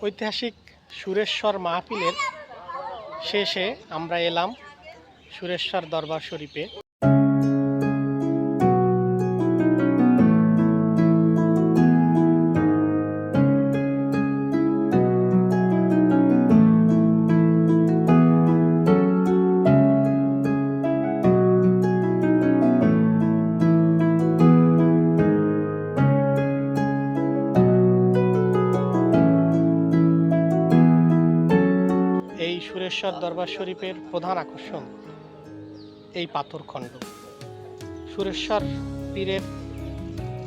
ঐতিহাসিক সুরেশ্বর মাহফিলের শেষে আমরা এলাম সুরেশ্বর দরবার শরীফে। এই দরবার শরীফের প্রধান আকর্ষণ, এই পাথরখণ্ড সুরেশ্বর পীরের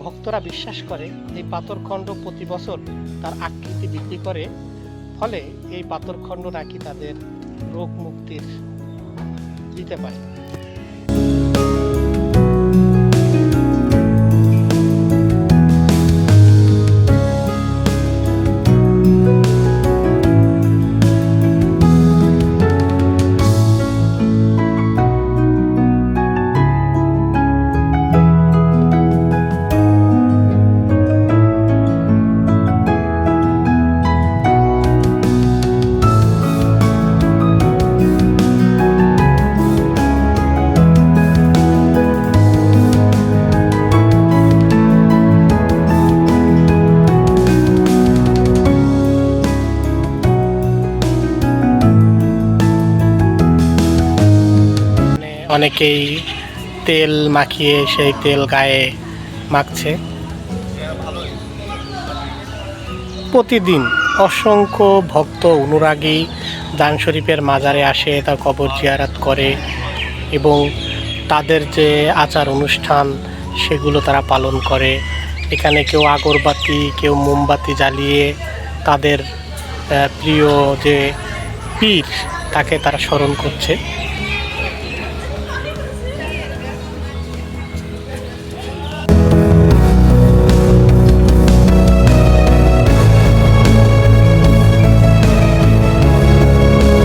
ভক্তরা বিশ্বাস করে এই পাথরখণ্ড প্রতি বছর তার আকৃতি বৃদ্ধি করে, ফলে এই পাথরখণ্ড নাকি তাদের রোগ মুক্তির দিতে পারে। অনেকেই তেল মাখিয়ে সেই তেল গায়ে মাখছে। প্রতিদিন অসংখ্য ভক্ত অনুরাগী দান শরীফের মাজারে আসে, তার কবর জিয়ারাত করে এবং তাদের যে আচার অনুষ্ঠান, সেগুলো তারা পালন করে। এখানে কেউ আগরবাতি, কেউ মোমবাতি জ্বালিয়ে তাদের প্রিয় যে পীর, তাকে তারা স্মরণ করছে।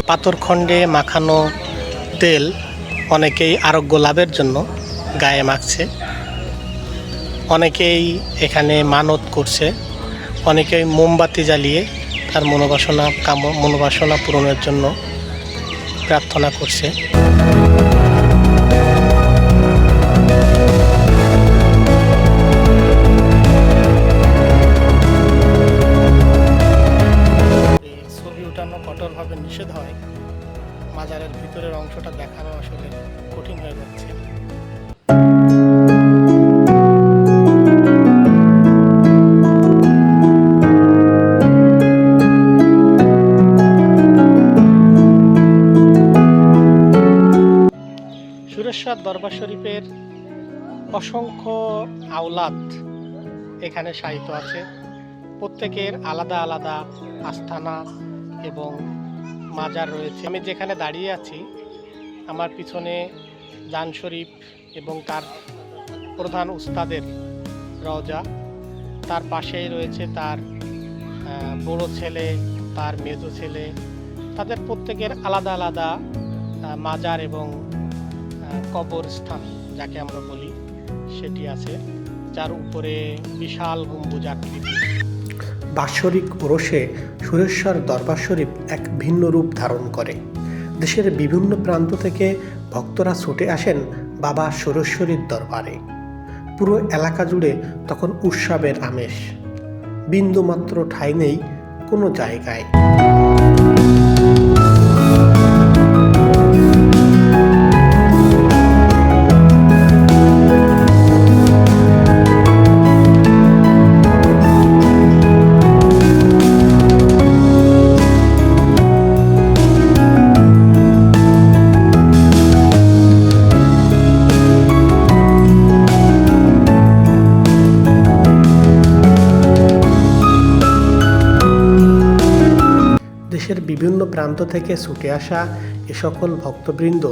পাথরখণ্ডে মাখানো তেল অনেকেই আরোগ্য লাভের জন্য গায়ে মাখছে। অনেকেই এখানে মানত করছে। অনেকেই মোমবাতি জ্বালিয়ে তার মনোবাসনা কাম, মনোবাসনা পূরণের জন্য প্রার্থনা করছে। আসলে কঠিন হয়ে যাচ্ছে। সুরেশ্বর দরবার শরীফের অসংখ্য আওলাদ এখানে সাহিত্য আছে। প্রত্যেকের আলাদা আলাদা আস্থানা এবং মাজার রয়েছে। আমি যেখানে দাঁড়িয়ে আছি আমার পিছনে জান শরীফ এবং তার প্রধান উস্তাদের রওজা। তার পাশেই রয়েছে তার বড় ছেলে, তার মেজ ছেলে। তাদের প্রত্যেকের আলাদা আলাদা মাজার এবং কবরস্থান, যাকে আমরা বলি, সেটি আছে, যার উপরে বিশাল গম্বুজ আকৃতি। বাৎসরিক ওরসে সুরেশ্বর দরবার শরীফ এক ভিন্ন রূপ ধারণ করে। দেশের বিভিন্ন প্রান্ত থেকে ভক্তরা ছুটে আসেন বাবা সুরেশ্বরীর দরবারে। পুরো এলাকা জুড়ে তখন উৎসবের আমেজ বিন্দুমাত্র ঠাঁই নেই কোনো জায়গায়। দেশের বিভিন্ন প্রান্ত থেকে ছুটে আসা এ সকল ভক্তবৃন্দ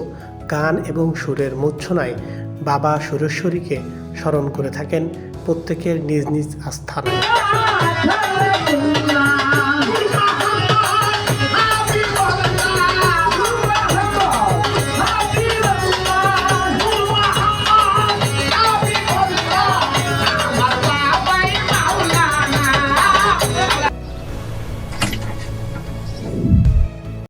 গান এবং সুরের মূর্ছনায় বাবা সুরেশ্বরীকে স্মরণ করে থাকেন প্রত্যেকের নিজ নিজ আস্থানায়।